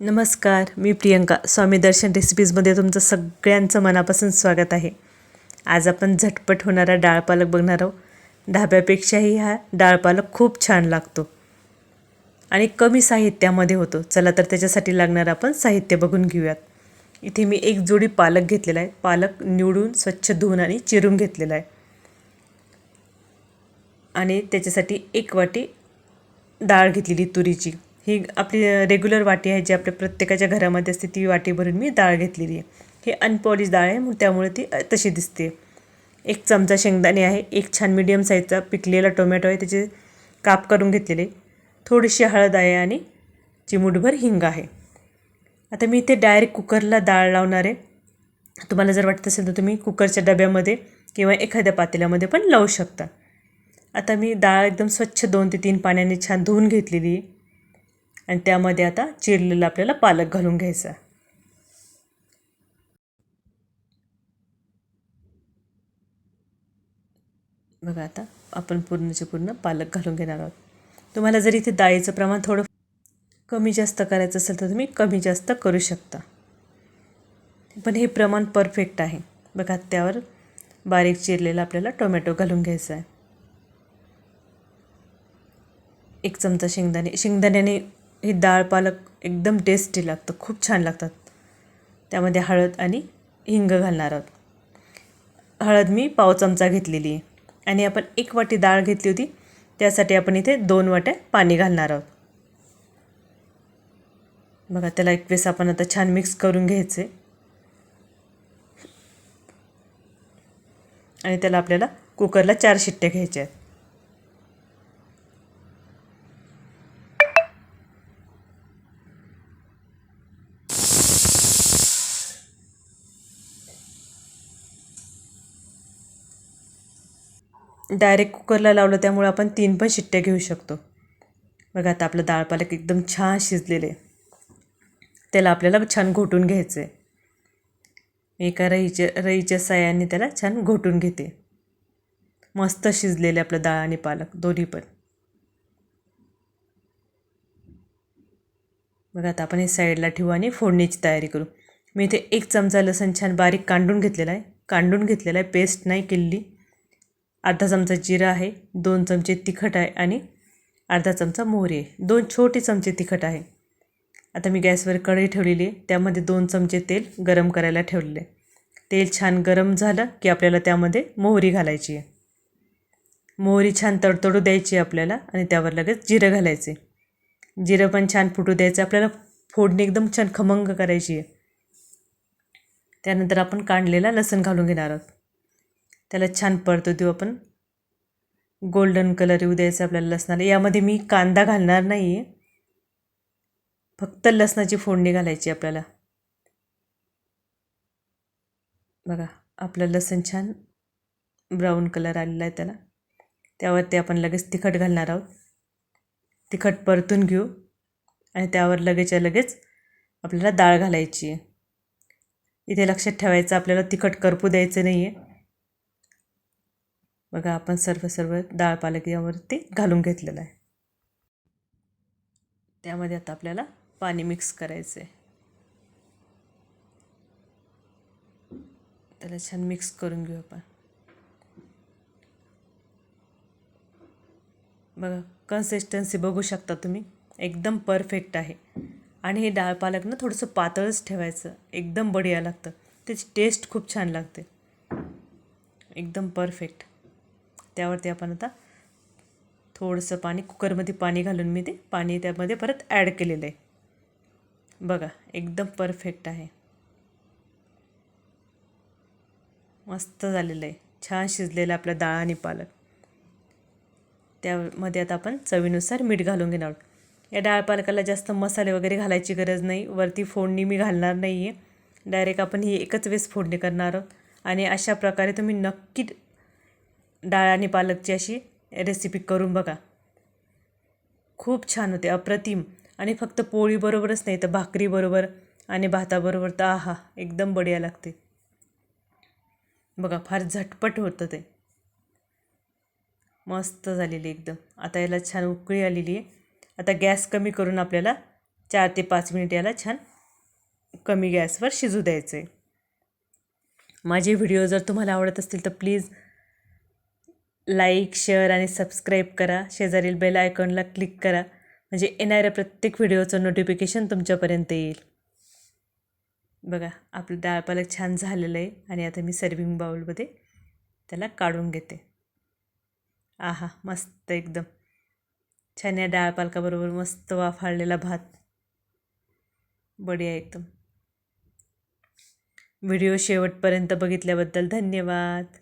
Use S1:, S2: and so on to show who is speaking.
S1: नमस्कार मी प्रियंका. स्वामी दर्शन रेसिपीजमध्ये तुमचं सगळ्यांचं मनापासून स्वागत आहे. आज आपण झटपट होणारा डाळ पालक बघणार आहोत. ढाब्यापेक्षाही हा डाळ पालक खूप छान लागतो. आणि कमी साहित्यामध्ये होतो. चला तर त्याच्यासाठी लागणार आपण साहित्य बघून घेऊयात. इथे मी एक जोडी पालक घेतलेला आहे. पालक निवडून स्वच्छ धुवून आणि चिरून घेतलेला आहे. आणि त्याच्यासाठी एक वाटी डाळ घेतलेली तुरीची. ही आपली रेग्युलर वाटी आहे जी आपल्या प्रत्येकाच्या घरामध्ये असते ती वाटी भरून मी डाळ घेतलेली आहे. ही अनपॉलिश डाळ आहे मग त्यामुळे ती तशी दिसते. एक चमचा शेंगदाणे आहे एक छान मिडियम साईजचा पिकलेला टोमॅटो आहे त्याचे काप करून घेतलेले. थोडीशी हळद आहे आणि चिमूटभर हिंग आहे. आता मी इथे डायरेक्ट कुकरला डाळ लावणार आहे. तुम्हाला जर वाटत असेल तर तुम्ही कुकरच्या डब्यामध्ये किंवा एखाद्या पातेल्यामध्ये पण लावू शकता. आता मी डाळ एकदम स्वच्छ दोन ते तीन पाण्याने छान धुवून घेतलेली आहे. आणि त्यामध्ये आता चिरलेला आपल्याला पालक घालून घ्यायचा. बघा आता आपण पूर्णचे पूर्ण पालक घालून घेणार आहोत. तुम्हाला जर इथे डाळीचं प्रमाण थोडं कमी जास्त करायचं असेल तर तुम्ही कमी जास्त करू शकता. पण हे प्रमाण परफेक्ट आहे. बघा त्यावर बारीक चिरलेला आपल्याला टोमॅटो घालून घ्यायचा आहे. एक चमचा शेंगदाणे शेंगदाण्याने हे डाळ पालक एकदम टेस्टी लागतं खूप छान लागतात. त्यामध्ये हळद आणि हिंग घालणार आहोत. हळद मी पाव चमचा घेतलेली आहे. आणि आपण एक वाटी डाळ घेतली होती त्यासाठी आपण इथे दोन वाट्या पाणी घालणार आहोत. बघा त्याला एक वेळेस आपण आता छान मिक्स करून घ्यायचे. आणि त्याला आपल्याला कुकरला चार शिट्ट्या घ्यायच्या आहेत. डायरेक्ट कुकरला लावलं त्यामुळे आपण तीन पण शिट्ट्या घेऊ शकतो. बघा आता आपलं डाळ पालक एकदम छान शिजलेले त्याला आपल्याला छान घोटून घ्यायचं आहे एका रईच्या रईच्या साह्याने त्याला छान घोटून घेते. मस्त शिजलेले आपलं डाळ आणि पालक दोन्ही पण. बघा आता आपण हे साईडला ठेवू आणि फोडणीची तयारी करू. मी इथे एक चमचा लसण छान बारीक कांडून घेतलेला आहे. कांडून घेतलेला आहे पेस्ट नाही केलेली. अर्धा चमचा जिरं आहे दोन चमचे तिखट आहे आणि अर्धा चमचा मोहरी आहे. दोन छोटे चमचे तिखट आहे. आता मी गॅसवर कढई ठेवलेली आहे. त्यामध्ये दोन चमचे तेल गरम करायला ठेवलेले तेल छान गरम झालं की आपल्याला त्यामध्ये मोहरी घालायची आहे. मोहरी छान तडतडू द्यायची आपल्याला आणि त्यावर लगेच जिरं घालायचे जिरं पण छान फुटू द्यायचं आपल्याला फोडणी एकदम छान खमंग करायची आहे. त्यानंतर आपण काढलेला लसण घालून घेणार आहोत. त्याला छान परतो देऊ आपण. गोल्डन कलर येऊ द्यायचा आपल्याला लसणाला. यामध्ये मी कांदा घालणार नाही आहे फक्त लसणाची फोडणी घालायची आपल्याला. बघा आपलं लसण छान ब्राऊन कलर आलेला आहे त्याला. त्यावरती आपण लगेच तिखट घालणार आहोत. तिखट परतून घेऊ. आणि त्यावर लगेचच्या लगेच आपल्याला डाळ घालायची आहे. इथे लक्षात ठेवायचं आपल्याला तिखट करपू द्यायचं नाही आहे बघा आपण सर्व सर्व डाळ पालक यावरती घालून घेतलेलं आहे. त्यामध्ये आता आपल्याला पाणी मिक्स करायचं आहे त्याला छान मिक्स करून घेऊ आपण. बघा कन्सिस्टन्सी बघू शकता तुम्ही. एकदम परफेक्ट आहे. आणि हे डाळ पालक ना थोडंसं पातळच ठेवायचं. एकदम बढिया लागतं. त्याची टेस्ट खूप छान लागते. एकदम परफेक्ट त्यावरती आपण आता थोडंसं पाणी कुकरमध्ये पाणी घालून मी ते पाणी त्यामध्ये परत ॲड केलेलं आहे. बघा एकदम परफेक्ट आहे. मस्त झालेलं आहे. छान शिजलेलं आपलं डाळ आणि पालक. त्यामध्ये आता आपण चवीनुसार मीठ घालून घेणार आहोत. या डाळ पालकाला जास्त मसाले वगैरे घालायची गरज नाही. वरती फोडणी मी घालणार नाही आहे डायरेक्ट आपण ही एकच वेळेस फोडणी करणार आहोत. आणि अशा प्रकारे तुम्ही नक्की डाळ आणि पालकची अशी रेसिपी करून बघा. खूप छान होते अप्रतिम. आणि फक्त पोळीबरोबरच नाही तर भाकरीबरोबर आणि भाताबरोबर तर आहा एकदम बढिया लागते. बघा फार झटपट होतं ते. मस्त झालेली एकदम. आता याला छान उकळी आलेली आहे. आता गॅस कमी करून आपल्याला चार ते पाच मिनिट याला छान कमी गॅसवर शिजू द्यायचं आहे माझे व्हिडिओ जर तुम्हाला आवडत असतील तर प्लीज लाईक शेअर आणि सबस्क्राईब करा. शेजारील बेल आयकॉनला क्लिक करा. म्हणजे येणाऱ्या प्रत्येक व्हिडिओचं नोटिफिकेशन तुमच्यापर्यंत येईल. बघा आपलं डाळ पालक छान झालेलं आहे आणि आता मी सर्विंग बाउलमध्ये त्याला काढून घेते. आहा मस्त एकदम. छान या डाळ पालकाबरोबर मस्त वाफाळलेला भात. बढिया एकदम. व्हिडिओ शेवटपर्यंत बघितल्याबद्दल धन्यवाद.